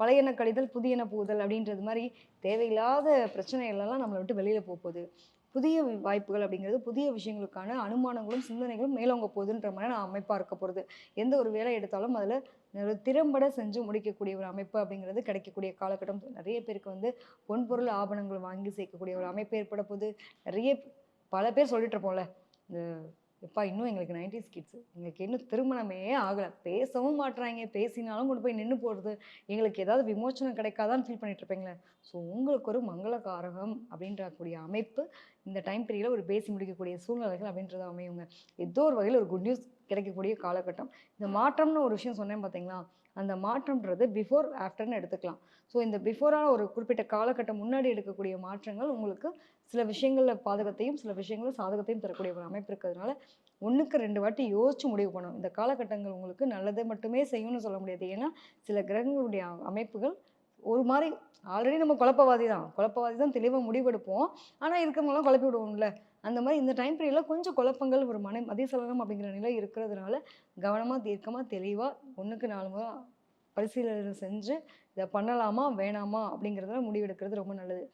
பழையன கழிதல் புதியன போதல் அப்படின்றது மாதிரி தேவையில்லாத பிரச்சனைகளெல்லாம் நம்மளை விட்டு வெளியில் போகுது. புதிய வாய்ப்புகள் அப்படிங்கிறது புதிய விஷயங்களுக்கான அனுமானங்களும் சிந்தனைகளும் மேலோங்க போகுதுன்ற மாதிரி நான் அமைப்பாக இருக்க போகிறது எந்த ஒரு வேலை எடுத்தாலும் அதில் ஒரு திறம்பட செஞ்சு முடிக்கக்கூடிய ஒரு அமைப்பு அப்படிங்கிறது கிடைக்கக்கூடிய காலகட்டம். நிறைய பேருக்கு வந்து பொன்பொருள் ஆபணங்கள் வாங்கி சேர்க்கக்கூடிய ஒரு அமைப்பு ஏற்பட போகுது. நிறைய பல பேர் சொல்லிட்டு இருப்போம்ல இந்த எப்பா இன்னும் எங்களுக்கு நைன்டிஸ் கிட்ஸ் எங்களுக்கு இன்னும் திருமணமே ஆகலை. பேசவும் மாட்றாங்க பேசினாலும் கொண்டு போய் நின்று போடுறது. எங்களுக்கு ஏதாவது விமோச்சனம் கிடைக்காதான்னு ஃபீல் பண்ணிட்டு இருப்பீங்களே. ஸோ உங்களுக்கு ஒரு மங்களகாரகம் அப்படின்ற கூடிய அமைப்பு இந்த டைம் பீரியடில் ஒரு பேசி முடிக்கக்கூடிய சூழ்நிலைகள் அப்படின்றத அமையுங்க. ஏதோ ஒரு வகையில் ஒரு குட் நியூஸ் கிடைக்கக்கூடிய காலகட்டம். இந்த மாற்றம்னு ஒரு விஷயம் சொன்னேன் பார்த்தீங்களா அந்த மாற்றம்ன்றது பிஃபோர் ஆஃப்டர்னு எடுத்துக்கலாம். ஸோ இந்த பிஃபோரான ஒரு குறிப்பிட்ட காலகட்டம் முன்னாடி எடுக்கக்கூடிய மாற்றங்கள் உங்களுக்கு சில விஷயங்களில் பாதகத்தையும் சில விஷயங்களில் சாதகத்தையும் தரக்கூடிய ஒரு அமைப்பு இருக்கிறதுனால ஒன்றுக்கு ரெண்டு வாட்டி யோசிச்சு முடிவு பண்ணணும். இந்த காலகட்டங்கள் உங்களுக்கு நல்லதை மட்டுமே செய்யணும்னு சொல்ல முடியாது. ஏன்னா சில கிரகங்களுடைய அமைப்புகள் ஒரு மாதிரி ஆல்ரெடி நம்ம குழப்பவாதி தான் குழப்பவாதி தான் தெளிவாக முடிவெடுப்போம். ஆனால் இருக்கிறவங்களாம் குழப்பி விடுவோம்ல. அந்த மாதிரி இந்த டைம் பீரியடில் கொஞ்சம் குழப்பங்கள் ஒரு மன மதிசலனம் அப்படிங்கிற நிலை இருக்கிறதுனால கவனமாக தீர்க்கமாக தெளிவாக ஒன்றுக்கு நாலு முறை பரிசீலனை செஞ்சு இதை பண்ணலாமா வேணாமா அப்படிங்கிறதுல முடிவெடுக்கிறது ரொம்ப நல்லது.